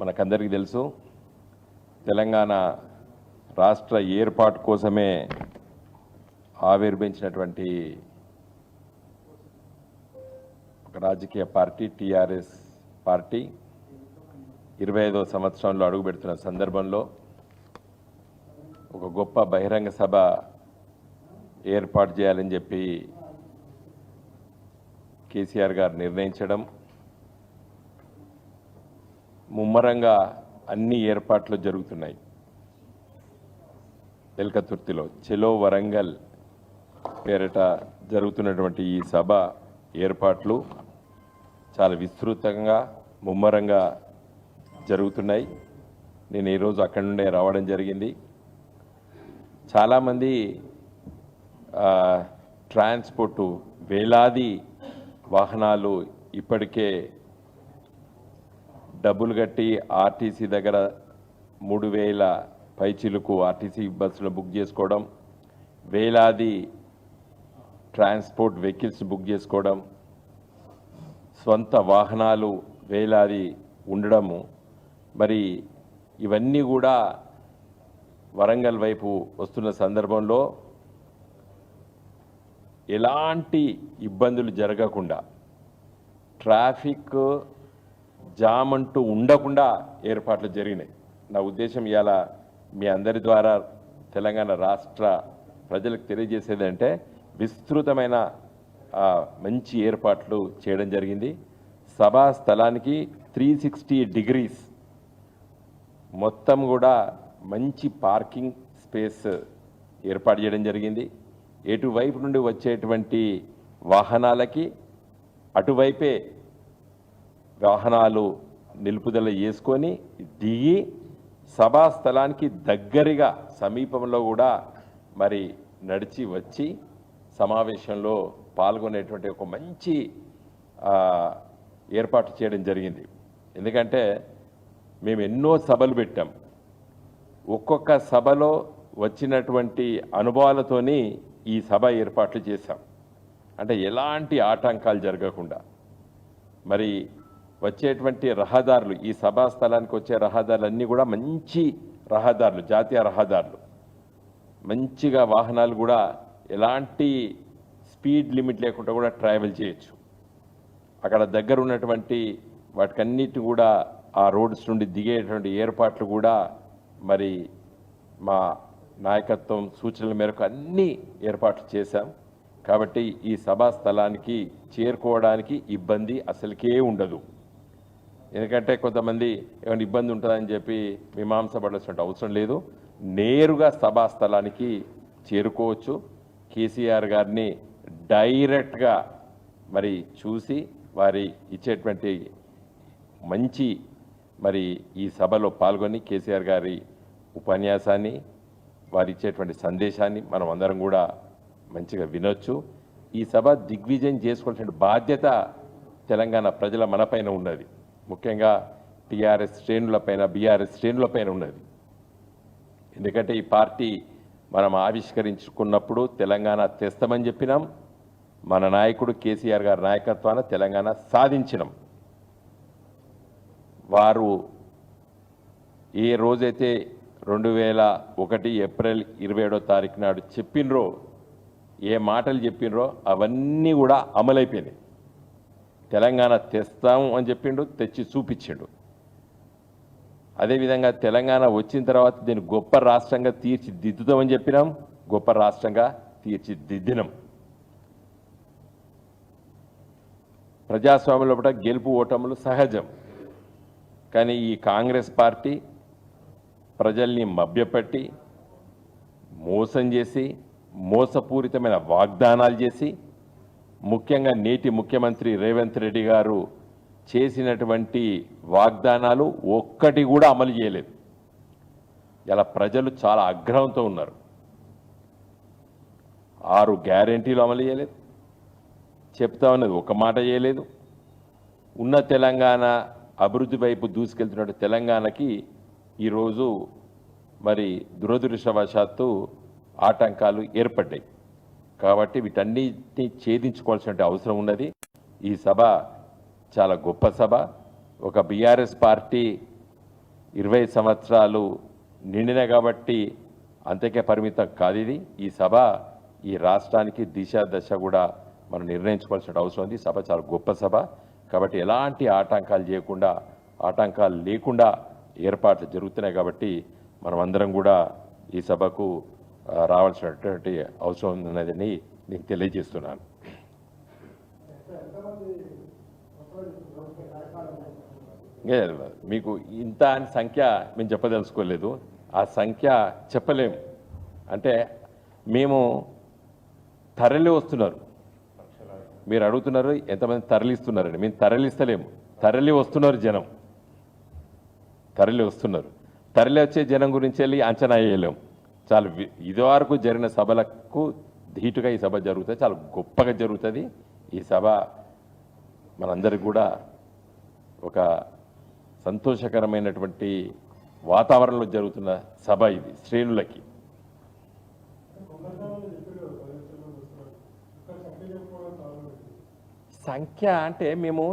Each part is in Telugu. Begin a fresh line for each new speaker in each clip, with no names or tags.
మనకందరికీ తెలుసు. తెలంగాణ రాష్ట్ర ఏర్పాటు కోసమే ఆవిర్భించినటువంటి ఒక రాజకీయ పార్టీ టీఆర్ఎస్ పార్టీ. ఇరవై ఐదో సంవత్సరంలో అడుగుపెడుతున్న సందర్భంలో ఒక గొప్ప బహిరంగ సభ ఏర్పాటు చేయాలని చెప్పి కేసీఆర్ గారు నిర్ణయించడం ముమ్మరంగా అన్ని ఏర్పాట్లు జరుగుతున్నాయి. ఎల్కతుర్తిలో చెలో వరంగల్ పేరిట జరుగుతున్నటువంటి ఈ సభ ఏర్పాట్లు చాలా విస్తృతంగా ముమ్మరంగా జరుగుతున్నాయి. నేను ఈరోజు అక్కడి నుండే రావడం జరిగింది. చాలామంది ట్రాన్స్పోర్టు వేలాది వాహనాలు ఇప్పటికే డబ్బులు కట్టి ఆర్టీసీ దగ్గర మూడు వేల పైచీలకు ఆర్టీసీ బస్సులు బుక్ చేసుకోవడం వేలాది ట్రాన్స్పోర్ట్ వెహికల్స్ బుక్ చేసుకోవడం సొంత వాహనాలు వేలాది ఉండడము. మరి ఇవన్నీ కూడా వరంగల్ వైపు వస్తున్న సందర్భంలో ఎలాంటి ఇబ్బందులు జరగకుండా ట్రాఫిక్ జామ్ అంటూ ఉండకుండా ఏర్పాట్లు జరిగినాయి. నా ఉద్దేశం ఇవాళ మీ అందరి ద్వారా తెలంగాణ రాష్ట్ర ప్రజలకు తెలియజేసేది అంటే విస్తృతమైన మంచి ఏర్పాట్లు చేయడం జరిగింది. సభా స్థలానికి త్రీ సిక్స్టీ డిగ్రీస్ మొత్తం కూడా మంచి పార్కింగ్ స్పేస్ ఏర్పాటు చేయడం జరిగింది. ఎటువైపు నుండి వచ్చేటువంటి వాహనాలకి అటువైపే వాహనాలు నిలుపుదల చేసుకొని దిగి సభా స్థలానికి దగ్గరగా సమీపంలో కూడా మరి నడిచి వచ్చి సమావేశంలో పాల్గొనేటువంటి ఒక మంచి ఏర్పాటు చేయడం జరిగింది. ఎందుకంటే మేము ఎన్నో సభలు పెట్టాం. ఒక్కొక్క సభలో వచ్చినటువంటి అనుభవాలతోని ఈ సభ ఏర్పాట్లు చేశాం. అంటే ఎలాంటి ఆటంకాలు జరగకుండా. మరి వచ్చేటువంటి రహదారులు ఈ సభా స్థలానికి వచ్చే రహదారులు అన్నీ కూడా మంచి రహదారులు జాతీయ రహదారులు. మంచిగా వాహనాలు కూడా ఎలాంటి స్పీడ్ లిమిట్ లేకుండా కూడా ట్రావెల్ చేయొచ్చు. అక్కడ దగ్గర ఉన్నటువంటి వాటికన్నిటి కూడా ఆ రోడ్స్ నుండి దిగేటువంటి ఏర్పాట్లు కూడా మరి మా నాయకత్వం సూచనల మేరకు అన్ని ఏర్పాట్లు చేశాం. కాబట్టి ఈ సభా స్థలానికి చేరుకోవడానికి ఇబ్బంది అసలుకే ఉండదు. ఎందుకంటే కొంతమంది ఏమైనా ఇబ్బంది ఉంటుందని చెప్పి మీమాంస పడాల్సిన అవసరం లేదు. నేరుగా సభా స్థలానికి చేరుకోవచ్చు. కేసీఆర్ గారిని డైరెక్ట్గా మరి చూసి వారి ఇచ్చేటువంటి మంచి మరి ఈ సభలో పాల్గొని కేసీఆర్ గారి ఉపన్యాసాన్ని వారు ఇచ్చేటువంటి సందేశాన్ని మనం అందరం కూడా మంచిగా వినొచ్చు. ఈ సభ దిగ్విజయం చేసుకోవాల్సిన బాధ్యత తెలంగాణ ప్రజల మనపైన ఉన్నది. ముఖ్యంగా టీఆర్ఎస్ శ్రేణులపైన బీఆర్ఎస్ శ్రేణులపైన ఉన్నది. ఎందుకంటే ఈ పార్టీ మనం ఆవిష్కరించుకున్నప్పుడు తెలంగాణ తెస్తామని చెప్పినాం. మన నాయకుడు కేసీఆర్ గారి నాయకత్వాన తెలంగాణ సాధించినాం. వారు ఏ రోజైతే రెండు వేల ఒకటి ఏప్రిల్ ఇరవై ఏడో తారీఖు నాడు చెప్పినరో ఏ మాటలు చెప్పినరో అవన్నీ కూడా అమలైపోయినాయి. తెలంగాణ తెస్తాం అని చెప్పిండు తెచ్చి చూపించిండు. అదేవిధంగా తెలంగాణ వచ్చిన తర్వాత దీన్ని గొప్ప రాష్ట్రంగా తీర్చిదిద్దుతామని చెప్పినాం గొప్ప రాష్ట్రంగా తీర్చిదిద్దినాం. ప్రజాస్వామ్యంలో కూడా గెలుపు ఓటములు సహజం. కానీ ఈ కాంగ్రెస్ పార్టీ ప్రజల్ని మభ్యపెట్టి మోసం చేసి మోసపూరితమైన వాగ్దానాలు చేసి ముఖ్యంగా నేటి ముఖ్యమంత్రి రేవంత్ రెడ్డి గారు చేసినటువంటి వాగ్దానాలు ఒక్కటి కూడా అమలు చేయలేదు. ఇలా ప్రజలు చాలా ఆగ్రహంతో ఉన్నారు. ఆరు గ్యారెంటీలు అమలు చేయలేదు. చెప్తామన్నది ఒక మాట చేయలేదు. ఉన్న తెలంగాణ అభివృద్ధి వైపు దూసుకెళ్తున్న తెలంగాణకి ఈరోజు మరి దురదృష్టవశాత్తు ఆటంకాలు ఏర్పడ్డాయి. కాబట్టి వీటన్నిటిని ఛేదించుకోవాల్సిన అవసరం ఉన్నది. ఈ సభ చాలా గొప్ప సభ. ఒక బీఆర్ఎస్ పార్టీ ఇరవై సంవత్సరాలు నిండిన కాబట్టి అంతకే పరిమితం కాదు ఇది. ఈ సభ ఈ రాష్ట్రానికి దిశ దశ కూడా మనం నిర్ణయించుకోవాల్సిన అవసరం ఉంది. సభ చాలా గొప్ప సభ. కాబట్టి ఎలాంటి ఆటంకాలు చేయకుండా ఆటంకాలు లేకుండా ఏర్పాట్లు జరుగుతున్నాయి కాబట్టి మనం అందరం కూడా ఈ సభకు రావాల్సినటువంటి అవసరం ఉన్నదని నేను తెలియజేస్తున్నాను. మీకు ఇంత అని సంఖ్య మేము చెప్పదలుచుకోలేదు. ఆ సంఖ్య చెప్పలేము. అంటే మేము తరలి వస్తున్నారు. మీరు అడుగుతున్నారు ఎంతమంది తరలిస్తున్నారని. మేము తరలిస్తలేము. తరలి వస్తున్నారు జనం. తరలి వస్తున్నారు. తరలి వచ్చే జనం గురించి వెళ్ళి అంచనా వేయలేం చాలా ఇదివరకు జరిగిన సభలకు ధీటుగా ఈ సభ జరుగుతుంది చాలా గొప్పగా జరుగుతుంది. ఈ సభ మనందరికి కూడా ఒక సంతోషకరమైనటువంటి వాతావరణంలో జరుగుతున్న సభ ఇది శ్రేణులకి. సంఖ్య అంటే మేము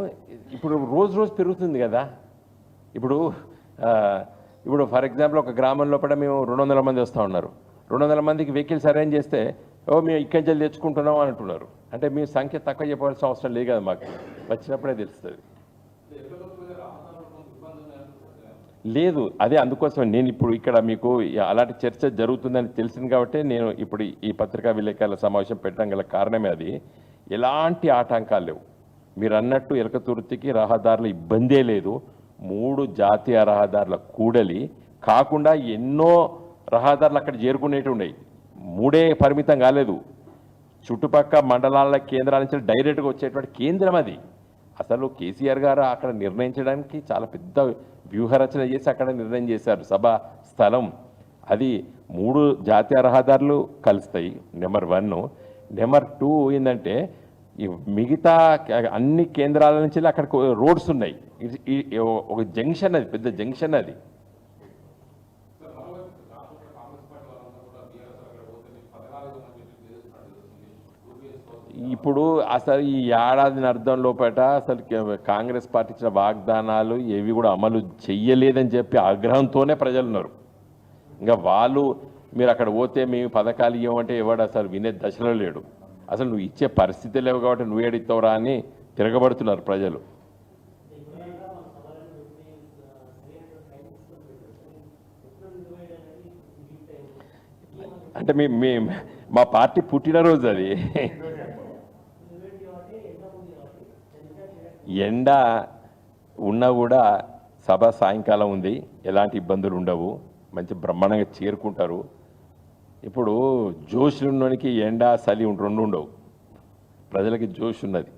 ఇప్పుడు రోజు రోజు పెరుగుతుంది కదా. ఇప్పుడు ఇప్పుడు ఫర్ ఎగ్జాంపుల్ ఒక గ్రామంలో కూడా మేము రెండు వందల మంది వస్తూ ఉన్నారు. రెండు వందల మందికి వెహికల్స్ అరేంజ్ చేస్తే ఓ మేము ఇక్కడి నుంచి తెచ్చుకుంటున్నాం అంటున్నారు. అంటే మీ సంఖ్య తక్కువ చెప్పవలసిన అవసరం లేదు కదా మాకు. వచ్చినప్పుడే తెలుస్తుంది. లేదు అదే అందుకోసం నేను ఇప్పుడు ఇక్కడ మీకు అలాంటి చర్చ జరుగుతుందని తెలిసింది కాబట్టి నేను ఇప్పుడు ఈ పత్రికా విలేకరుల సమావేశం పెట్టడం గల కారణమే అది. ఎలాంటి ఆటంకాలు లేవు. మీరు అన్నట్టు ఎలకతుర్తికి రహదారులు ఇబ్బందే లేదు. మూడు జాతీయ రహదారుల కూడలి కాకుండా ఎన్నో రహదారులు అక్కడ చేరుకునేవి ఉన్నాయి. మూడే పరిమితం కాలేదు. చుట్టుపక్క మండలాల కేంద్రాల నుంచి డైరెక్ట్గా వచ్చేటువంటి కేంద్రం అది. అసలు కేసీఆర్ గారు అక్కడ నిర్ణయించడానికి చాలా పెద్ద వ్యూహరచన చేసి అక్కడ నిర్ణయం చేశారు సభ స్థలం. అది మూడు జాతీయ రహదారులు కలుస్తాయి. Number one. నెంబర్ టూ ఏంటంటే మిగతా అన్ని కేంద్రాల నుంచి అక్కడికి రోడ్స్ ఉన్నాయి. ఈ- ఒక జంక్షన్ అది పెద్ద జంక్షన్ అది. ఇప్పుడు అసలు ఈ ఏడాది అర్థం లోపల అసలు కాంగ్రెస్ పార్టీ ఇచ్చిన వాగ్దానాలు ఏవి కూడా అమలు చెయ్యలేదని చెప్పి ఆగ్రహంతోనే ప్రజలు ఉన్నారు. ఇంకా వాళ్ళు మీరు అక్కడ పోతే మేము పథకాలు ఇవ్వమంటే ఎవడు అసలు వినే దశలో లేడు. అసలు నువ్వు ఇచ్చే పరిస్థితి లేవు కాబట్టి నువ్వు ఏడిస్తావురా అని తిరగబడుతున్నారు ప్రజలు. అంటే మీ మీ మా పార్టీ పుట్టినరోజు అది. ఎండ ఉన్నా కూడా సభ సాయంకాలం ఉంది. ఎలాంటి ఇబ్బందులు ఉండవు. మంచి బ్రహ్మాండంగా చేరుకుంటారు. ఇప్పుడు జోష్ ఉన్నోనికి ఎండ చలి రెండు ఉండవు ప్రజలకి జోష్ ఉన్నది.